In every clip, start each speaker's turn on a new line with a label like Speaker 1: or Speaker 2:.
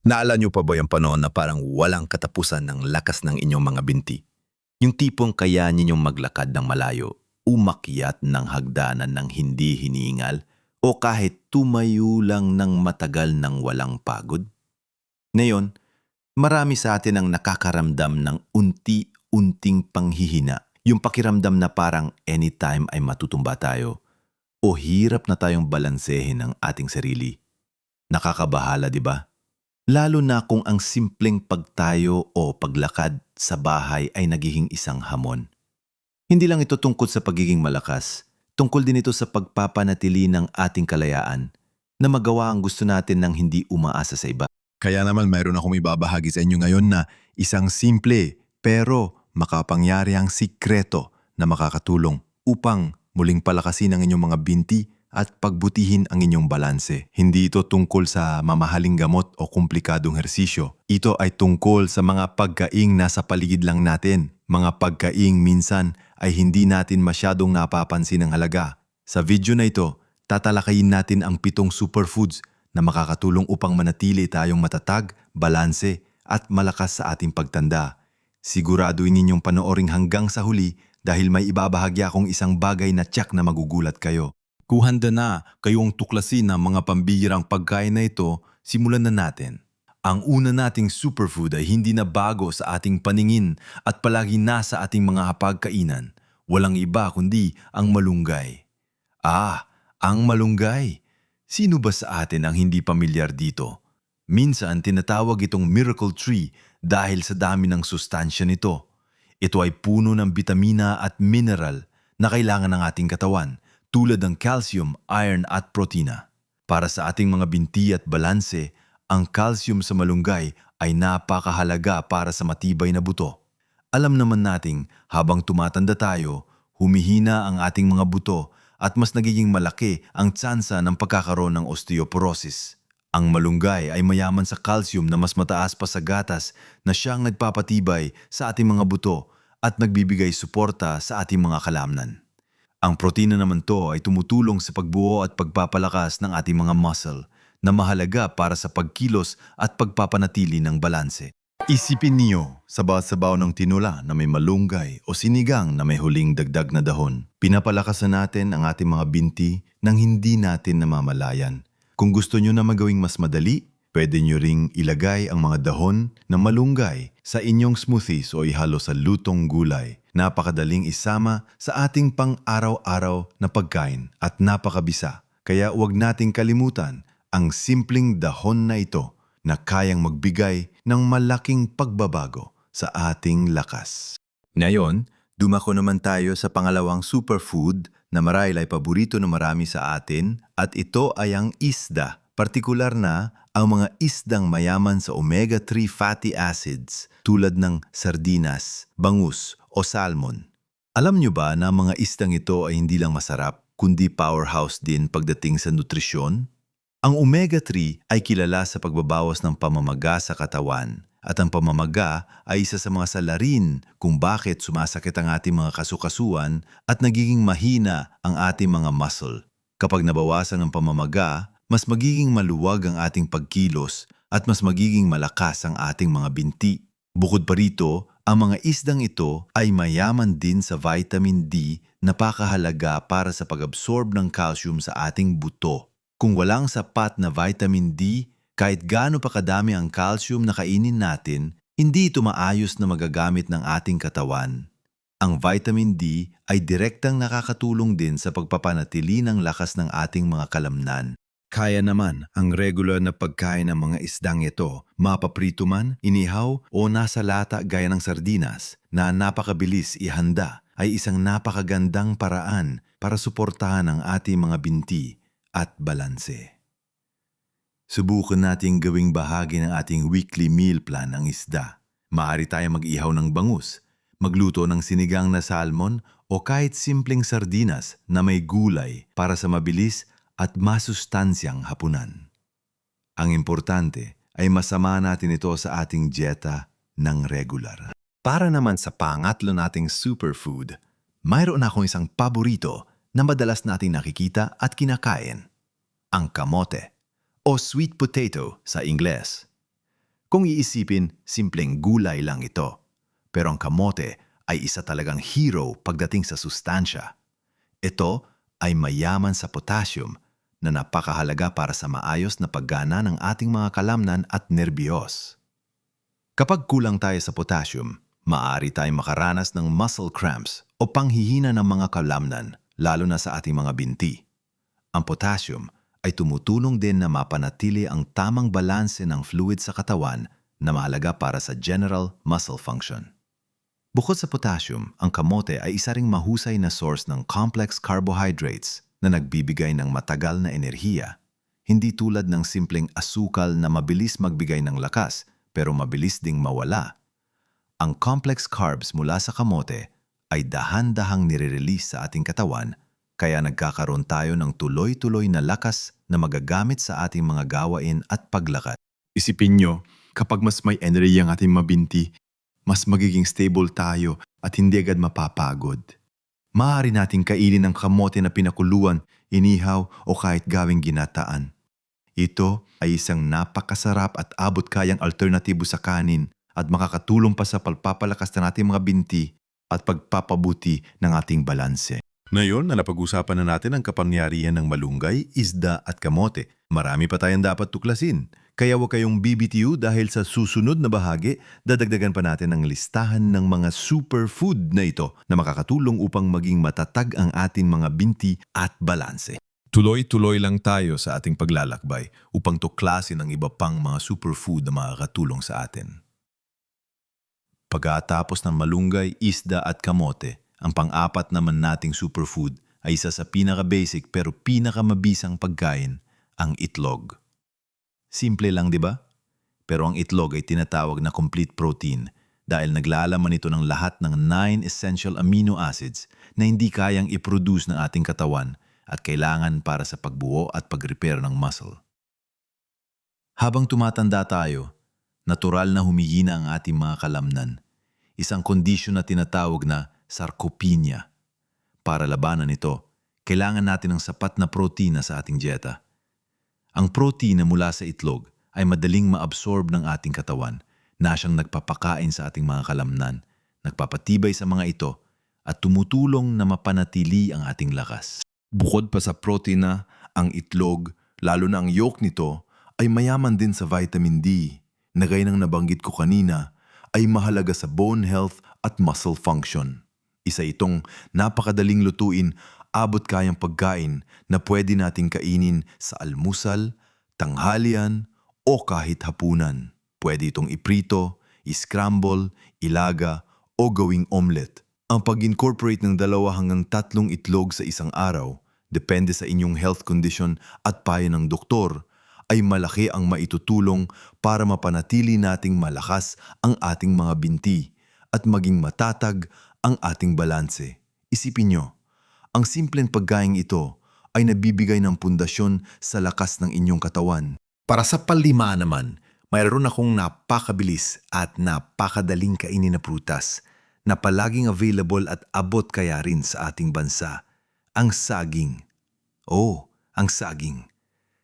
Speaker 1: Naala niyo pa ba yung panahon na parang walang katapusan ng lakas ng inyong mga binti? Yung tipong kaya ninyong maglakad ng malayo, umakyat ng hagdanan ng hindi hinihingal, o kahit tumayo lang ng matagal ng walang pagod? Ngayon, marami sa atin ang nakakaramdam ng unti-unting panghihina, yung pakiramdam na parang anytime ay matutumba tayo, o hirap na tayong balansehin ng ating sarili. Nakakabahala, di ba? Lalo na kung ang simpleng pagtayo o paglakad sa bahay ay nagiging isang hamon. Hindi lang ito tungkol sa pagiging malakas, tungkol din ito sa pagpapanatili ng ating kalayaan na magawa ang gusto natin ng hindi umaasa sa iba.
Speaker 2: Kaya naman mayroon akong ibabahagi sa inyo ngayon na isang simple pero makapangyarihang sikreto na makakatulong upang muling palakasin ang inyong mga binti at pagbutihin ang inyong balanse. Hindi ito tungkol sa mamahaling gamot o komplikadong hersisyo. Ito ay tungkol sa mga pagkaing nasa paligid lang natin. Mga pagkaing minsan ay hindi natin masyadong napapansin ng halaga. Sa video na ito, tatalakayin natin ang pitong superfoods na makakatulong upang manatili tayong matatag, balanse at malakas sa ating pagtanda. Siguraduhin ninyong panoorin hanggang sa huli dahil may ibabahagi akong isang bagay na tiyak na magugulat kayo. Kuhanda na kayong tuklasin ang mga pambihirang pagkain na ito, simulan na natin. Ang una nating superfood ay hindi na bago sa ating paningin at palagi nasa ating mga hapagkainan. Walang iba kundi ang malunggay. Ah, ang malunggay. Sino ba sa atin ang hindi pamilyar dito? Minsan tinatawag itong miracle tree dahil sa dami ng sustansya nito. Ito ay puno ng bitamina at mineral na kailangan ng ating katawan tulad ng calcium, iron at protina. Para sa ating mga binti at balanse, ang calcium sa malunggay ay napakahalaga para sa matibay na buto. Alam naman nating habang tumatanda tayo, humihina ang ating mga buto at mas nagiging malaki ang tsansa ng pagkakaroon ng osteoporosis. Ang malunggay ay mayaman sa calcium na mas mataas pa sa gatas na siyang nagpapatibay sa ating mga buto at nagbibigay suporta sa ating mga kalamnan. Ang protina naman to ay tumutulong sa pagbuo at pagpapalakas ng ating mga muscle na mahalaga para sa pagkilos at pagpapanatili ng balanse. Isipin niyo sa sabaw ng tinula na may malunggay o sinigang na may huling dagdag na dahon. Pinapalakasan natin ang ating mga binti nang hindi natin namamalayan. Kung gusto niyo na magawing mas madali, pwede niyo ring ilagay ang mga dahon na malunggay sa inyong smoothies o ihalo sa lutong gulay. Napakadaling isama sa ating pang-araw-araw na pagkain at napakabisa. Kaya huwag nating kalimutan ang simpleng dahon na ito na kayang magbigay ng malaking pagbabago sa ating lakas. Ngayon, dumako naman tayo sa pangalawang superfood na marahil ay paborito ng marami sa atin at ito ay ang isda. Partikular na ang mga isdang mayaman sa omega-3 fatty acids tulad ng sardinas, bangus o salmon. Alam nyo ba na mga isdang ito ay hindi lang masarap kundi powerhouse din pagdating sa nutrisyon? Ang omega-3 ay kilala sa pagbabawas ng pamamaga sa katawan at ang pamamaga ay isa sa mga salarin kung bakit sumasakit ang ating mga kasukasuan at nagiging mahina ang ating mga muscle. Kapag nabawasan ang pamamaga, mas magiging maluwag ang ating pagkilos at mas magiging malakas ang ating mga binti. Bukod pa rito, ang mga isdang ito ay mayaman din sa vitamin D na pakahalaga para sa pag-absorb ng calcium sa ating buto. Kung walang sapat na vitamin D, kahit gaano pa kadami ang calcium na kainin natin, hindi ito maayos na magagamit ng ating katawan. Ang vitamin D ay direktang nakakatulong din sa pagpapanatili ng lakas ng ating mga kalamnan. Kaya naman ang regular na pagkain ng mga isdang ito, mapaprito man, inihaw o nasa lata gaya ng sardinas na napakabilis ihanda ay isang napakagandang paraan para suportahan ang ating mga binti at balanse. Subukan nating gawing bahagi ng ating weekly meal plan ang isda. Maaari tayo mag-ihaw ng bangus, magluto ng sinigang na salmon o kahit simpleng sardinas na may gulay para sa mabilis at masustansyang hapunan. Ang importante ay masama natin ito sa ating dieta ng regular. Para naman sa pangatlo nating superfood, mayroon akong isang paborito na madalas nating nakikita at kinakain, ang kamote o sweet potato sa Ingles.
Speaker 1: Kung iisipin, simpleng gulay lang ito. Pero ang kamote ay isa talagang hero pagdating sa sustansya. Ito ay mayaman sa potassium na napakahalaga para sa maayos na paggana ng ating mga kalamnan at nerbiyos. Kapag kulang tayo sa potassium, maaari tayong makaranas ng muscle cramps o panghihina ng mga kalamnan, lalo na sa ating mga binti. Ang potassium ay tumutulong din na mapanatili ang tamang balanse ng fluid sa katawan na mahalaga para sa general muscle function. Bukod sa potassium, ang kamote ay isa ring mahusay na source ng complex carbohydrates na nagbibigay ng matagal na enerhiya. Hindi tulad ng simpleng asukal na mabilis magbigay ng lakas pero mabilis ding mawala. Ang complex carbs mula sa kamote ay dahan-dahang nire-release sa ating katawan kaya nagkakaroon tayo ng tuloy-tuloy na lakas na magagamit sa ating mga gawain at paglakad.
Speaker 2: Isipin nyo, kapag mas may energy ang ating mabinti, mas magiging stable tayo at hindi agad mapapagod. Maaari nating kainin ang kamote na pinakuluan, inihaw o kahit gawing ginataan. Ito ay isang napakasarap at abot kayang alternatibo sa kanin at makakatulong pa sa pagpapalakas ng ating mga binti at pagpapabuti ng ating balanse. Ngayon na napag-usapan na natin ang kapangyarihan ng malunggay, isda at kamote, marami pa tayong dapat tuklasin. Kaya huwag kayong BBTU dahil sa susunod na bahagi, dadagdagan pa natin ang listahan ng mga superfood na ito na makakatulong upang maging matatag ang ating mga binti at balanse. Tuloy-tuloy lang tayo sa ating paglalakbay upang tuklasin ang iba pang mga superfood na makakatulong sa atin. Pagkatapos ng malunggay, isda at kamote, ang pang-apat naman nating superfood ay isa sa pinaka-basic pero pinaka-mabisang pagkain, ang itlog. Simple lang, di ba? Pero ang itlog ay tinatawag na complete protein dahil naglalaman ito ng lahat ng 9 essential amino acids na hindi kayang i-produce ng ating katawan at kailangan para sa pagbuo at pag-repair ng muscle. Habang tumatanda tayo, natural na humihina ang ating mga kalamnan. Isang kondisyon na tinatawag na sarcopenia. Para labanan ito, kailangan natin ng sapat na protina sa ating dieta. Ang protina mula sa itlog ay madaling maabsorb ng ating katawan na siyang nagpapakain sa ating mga kalamnan, nagpapatibay sa mga ito at tumutulong na mapanatili ang ating lakas. Bukod pa sa protina, ang itlog, lalo na ang yolk nito, ay mayaman din sa vitamin D na gaya ng nabanggit ko kanina ay mahalaga sa bone health at muscle function. Isa itong napakadaling lutuin, abot kayang pagkain na pwede nating kainin sa almusal, tanghalian o kahit hapunan. Pwede itong iprito, iscramble, ilaga o gawing omelet. Ang pag-incorporate ng dalawa hanggang tatlong itlog sa isang araw, depende sa inyong health condition at payo ng doktor, ay malaki ang maitutulong para mapanatili nating malakas ang ating mga binti at maging matatag ang ating balanse. Isipin nyo, ang simpleng pagkain ito ay nabibigay ng pundasyon sa lakas ng inyong katawan. Para sa palima naman, mayroon akong napakabilis at napakadaling kainin na prutas na palaging available at abot kaya rin sa ating bansa, ang saging. Oh, ang saging.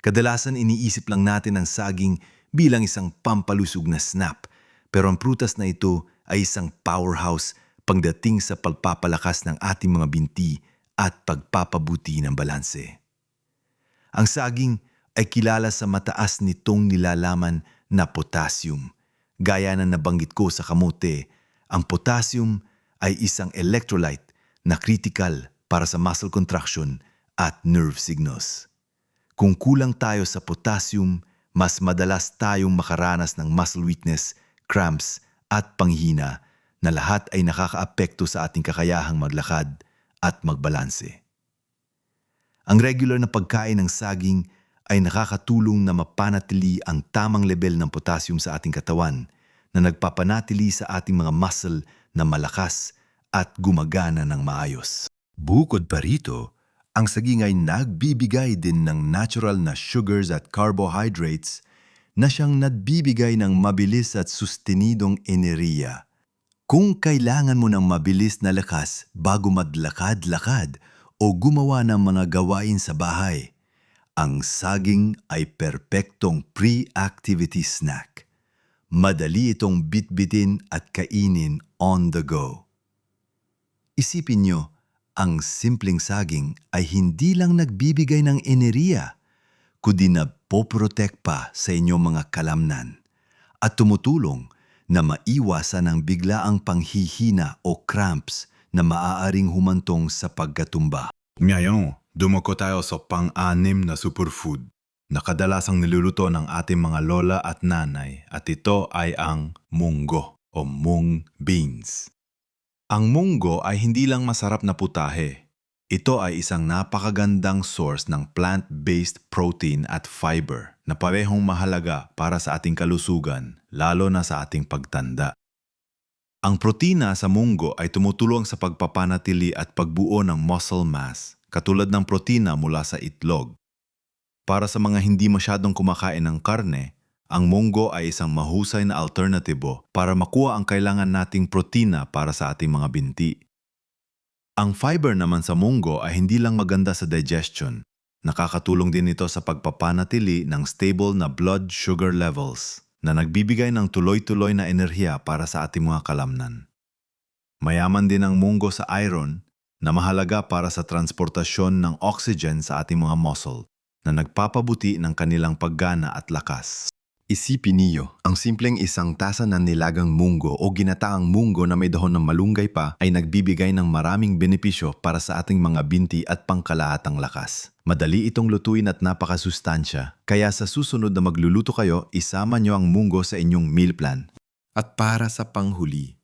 Speaker 2: Kadalasan iniisip lang natin ang saging bilang isang pampalusog na snap, pero ang prutas na ito ay isang powerhouse pagdating sa pagpapalakas ng ating mga binti at pagpapabuti ng balanse. Ang saging ay kilala sa mataas nitong nilalaman na potassium. Gaya na nabanggit ko sa kamote, ang potassium ay isang electrolyte na critical para sa muscle contraction at nerve signals. Kung kulang tayo sa potassium, mas madalas tayong makaranas ng muscle weakness, cramps at panghina na lahat ay nakakaapekto sa ating kakayahang maglakad at magbalanse. Ang regular na pagkain ng saging ay nakakatulong na mapanatili ang tamang level ng potassium sa ating katawan na nagpapanatili sa ating mga muscle na malakas at gumagana ng maayos. Bukod pa rito, ang saging ay nagbibigay din ng natural na sugars at carbohydrates na siyang nagbibigay ng mabilis at sustenidong enerhiya. Kung kailangan mo ng mabilis na lakas bago maglakad-lakad o gumawa ng mga gawain sa bahay, ang saging ay perpektong pre-activity snack.
Speaker 1: madali itong bitbitin at kainin on the go. Isipin nyo, ang simpleng saging ay hindi lang nagbibigay ng enerhiya, kundi na poprotek pa sa inyong mga kalamnan at tumutulong na maiwasan ang biglaang panghihina o cramps na maaaring humantong sa pagkatumba.
Speaker 2: Ngayon, dumako tayo sa pang-anim na superfood na kadalasang niluluto ng ating mga lola at nanay at ito ay ang munggo o mung beans. Ang munggo ay hindi lang masarap na putahe. Ito ay isang napakagandang source ng plant-based protein at fiber na parehong mahalaga para sa ating kalusugan, lalo na sa ating pagtanda. Ang protina sa munggo ay tumutulong sa pagpapanatili at pagbuo ng muscle mass, katulad ng protina mula sa itlog. Para sa mga hindi masyadong kumakain ng karne, ang munggo ay isang mahusay na alternatibo para makuha ang kailangan nating protina para sa ating mga binti. Ang fiber naman sa munggo ay hindi lang maganda sa digestion. Nakakatulong din ito sa pagpapanatili ng stable na blood sugar levels na nagbibigay ng tuloy-tuloy na enerhiya para sa ating mga kalamnan. Mayaman din ang munggo sa iron na mahalaga para sa transportasyon ng oxygen sa ating mga muscle na nagpapabuti ng kanilang paggana at lakas. Isipin niyo, ang simpleng isang tasa ng nilagang munggo o ginataang munggo na may dahon ng malunggay pa ay nagbibigay ng maraming benepisyo para sa ating mga binti at pangkalahatang lakas. Madali itong lutuin at napakasustansya, kaya sa susunod na magluluto kayo, isama niyo ang munggo sa inyong meal plan. At para sa panghuli,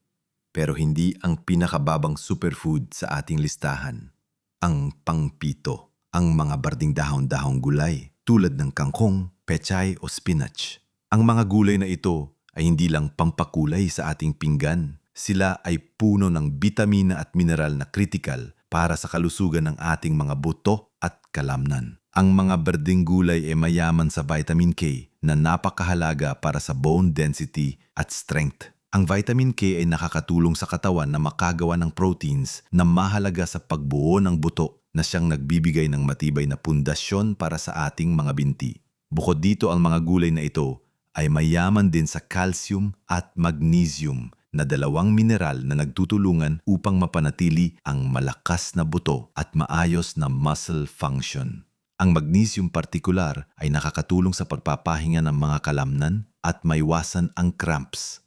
Speaker 2: pero hindi ang pinakababang superfood sa ating listahan, ang pangpito, ang mga barding dahon-dahong gulay tulad ng kangkong, pechay o spinach. Ang mga gulay na ito ay hindi lang pampakulay sa ating pinggan. Sila ay puno ng bitamina at mineral na kritikal para sa kalusugan ng ating mga buto at kalamnan. Ang mga berdeng gulay ay mayaman sa vitamin K na napakahalaga para sa bone density at strength. Ang vitamin K ay nakakatulong sa katawan na makagawa ng proteins na mahalaga sa pagbuo ng buto na siyang nagbibigay ng matibay na pundasyon para sa ating mga binti. Bukod dito ang mga gulay na ito ay mayaman din sa calcium at magnesium na dalawang mineral na nagtutulungan upang mapanatili ang malakas na buto at maayos na muscle function. Ang magnesium partikular ay nakakatulong sa pagpapahinga ng mga kalamnan at maiwasan ang cramps.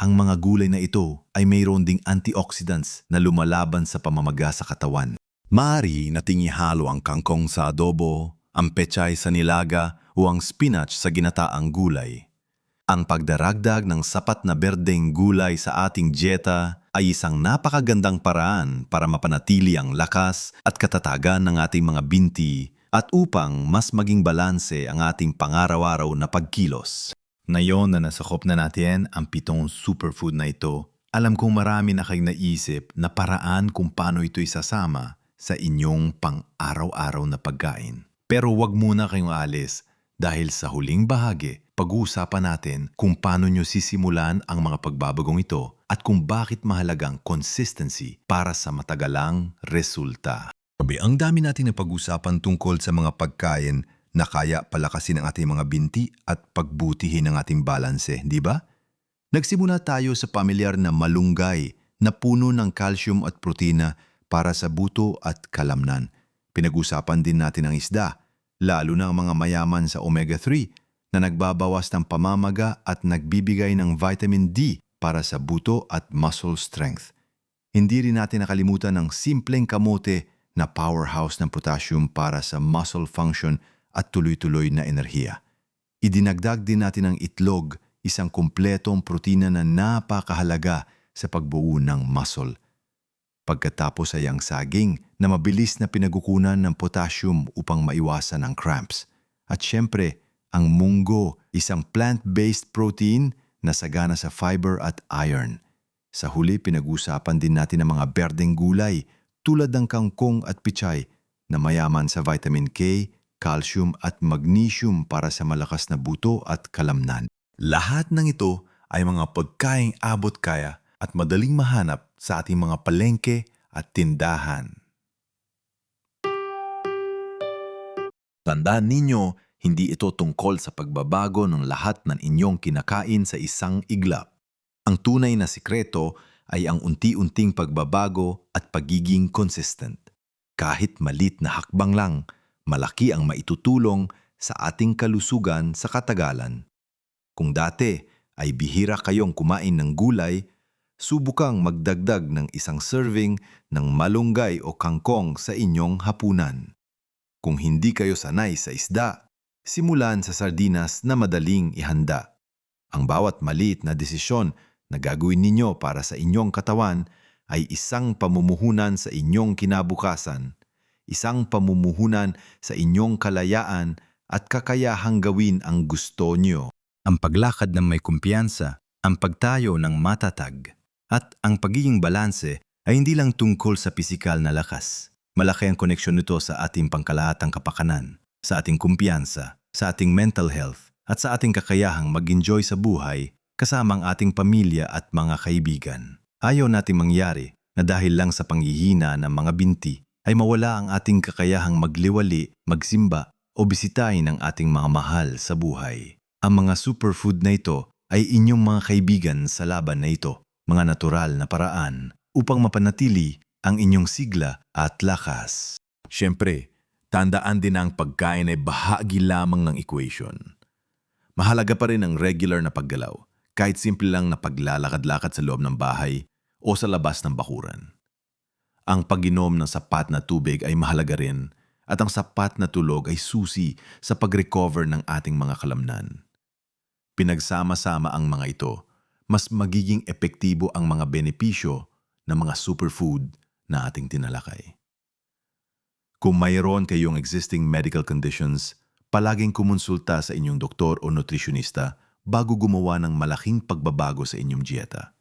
Speaker 2: Ang mga gulay na ito ay mayroon ding antioxidants na lumalaban sa pamamaga sa katawan. Maaari nating ihalo ang kangkong sa adobo, ang pechay sa nilaga o ang spinach sa ginataang gulay. Ang pagdaragdag ng sapat na berdeng gulay sa ating dieta ay isang napakagandang paraan para mapanatili ang lakas at katatagan ng ating mga binti at upang mas maging balanse ang ating pangaraw-araw na pagkilos. Ngayon na nasakop na natin ang pitong superfood na ito, alam kong marami na kayong naisip na paraan kung paano ito isasama sa inyong pang-araw-araw na pagkain. Pero wag muna kayong alis dahil sa huling bahagi, pag-uusapan natin kung paano nyo sisimulan ang mga pagbabagong ito at kung bakit mahalagang consistency para sa matagalang resulta. Sabi, ang dami natin na pag-usapan tungkol sa mga pagkain na kaya palakasin ang ating mga binti at pagbutihin ang ating balanse, di ba? Nagsimula tayo sa pamilyar na malunggay na puno ng calcium at protina para sa buto at kalamnan. Pinag-usapan din natin ang isda, lalo na ang mga mayaman sa omega-3 na nagbabawas ng pamamaga at nagbibigay ng vitamin D para sa buto at muscle strength. Hindi rin natin nakalimutan ng simpleng kamote na powerhouse ng potassium para sa muscle function at tuloy-tuloy na enerhiya. Idinagdag din natin ang itlog, isang kumpletong protina na napakahalaga sa pagbuo ng muscle. Pagkatapos ay ang saging na mabilis na pinagukunan ng potassium upang maiwasan ang cramps. At syempre, ang munggo, isang plant-based protein na sagana sa fiber at iron. Sa huli, pinag-usapan din natin ang mga berdeng gulay tulad ng kangkong at pichay na mayaman sa vitamin K, calcium at magnesium para sa malakas na buto at kalamnan. Lahat ng ito ay mga pagkaing abot kaya at madaling mahanap sa ating mga palengke at tindahan. Tandaan ninyo,
Speaker 1: Hindi ito tungkol sa pagbabago ng lahat ng inyong kinakain sa isang iglap. Ang tunay na sikreto ay ang unti-unting pagbabago at pagiging consistent. Kahit malit na hakbang lang, malaki ang maitutulong sa ating kalusugan sa katagalan. Kung dati ay bihira kayong kumain ng gulay, subukang magdagdag ng isang serving ng malunggay o kangkong sa inyong hapunan. Kung hindi kayo sanay sa isda, simulan sa sardinas na madaling ihanda. Ang bawat maliit na desisyon na gagawin ninyo para sa inyong katawan ay isang pamumuhunan sa inyong kinabukasan, isang pamumuhunan sa inyong kalayaan at kakayahang gawin ang gusto nyo. Ang paglakad ng may kumpiyansa, ang pagtayo ng matatag, at ang pagiging balanse ay hindi lang tungkol sa pisikal na lakas. Malaki ang koneksyon nito sa ating pangkalahatang kapakanan, sa ating kumpiyansa, sa ating mental health, at sa ating kakayahang mag-enjoy sa buhay kasama ang ating pamilya at mga kaibigan. Ayaw nating mangyari na dahil lang sa panghihina ng mga binti ay mawala ang ating kakayahang magliwali, magsimba o bisitahin ang ating mga mahal sa buhay. Ang mga superfood na ito ay inyong mga kaibigan sa laban na ito, mga natural na paraan upang mapanatili ang inyong sigla at lakas. Siyempre, tandaan din na ang pagkain ay bahagi lamang ng equation. Mahalaga pa rin ang regular na paggalaw, kahit simple lang na paglalakad-lakad sa loob ng bahay o sa labas ng bakuran. Ang pag-inom ng sapat na tubig ay mahalaga rin at ang sapat na tulog ay susi sa pag-recover ng ating mga kalamnan. Pinagsama-sama ang mga ito, mas magiging epektibo ang mga benepisyo ng mga superfood na ating tinalakay. Kung mayroon kayong existing medical conditions, palaging kumonsulta sa inyong doktor o nutritionista bago gumawa ng malaking pagbabago sa inyong dieta.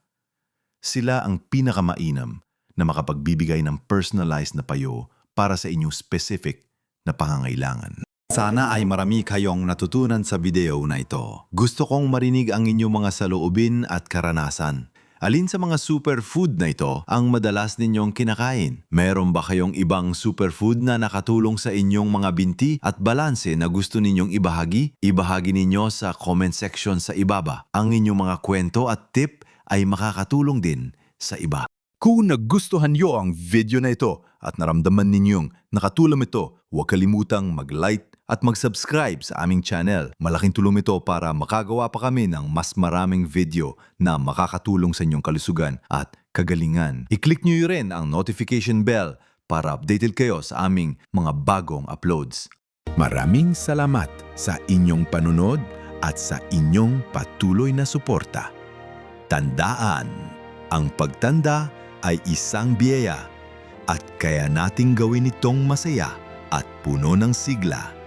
Speaker 1: Sila ang pinakamainam na makapagbibigay ng personalized na payo para sa inyong specific na pangangailangan. Sana ay marami kayong natutunan sa video na ito. Gusto kong marinig ang inyong mga saloobin at karanasan. Alin sa mga superfood na ito ang madalas ninyong kinakain? Meron ba kayong ibang superfood na nakatulong sa inyong mga binti at balanse na gusto ninyong ibahagi? Ibahagi ninyo sa comment section sa ibaba. Ang inyong mga kwento at tip ay makakatulong din sa iba. Kung nagustuhan nyo ang video na ito at naramdaman ninyong nakatulong ito, huwag kalimutang mag-like at mag-subscribe sa aming channel. Malaking tulong ito para makagawa pa kami ng mas maraming video na makakatulong sa inyong kalusugan at kagalingan. I-click nyo rin ang notification bell para updated kayo sa aming mga bagong uploads.
Speaker 3: Maraming salamat sa inyong panunod at sa inyong patuloy na suporta.
Speaker 1: Tandaan, ang pagtanda ay isang biyaya at kaya nating gawin itong masaya at puno ng sigla.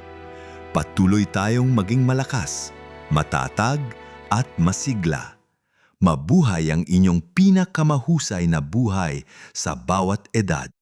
Speaker 1: Patuloy tayong maging malakas, matatag at masigla. Mabuhay ang inyong pinakamahusay na buhay sa bawat edad.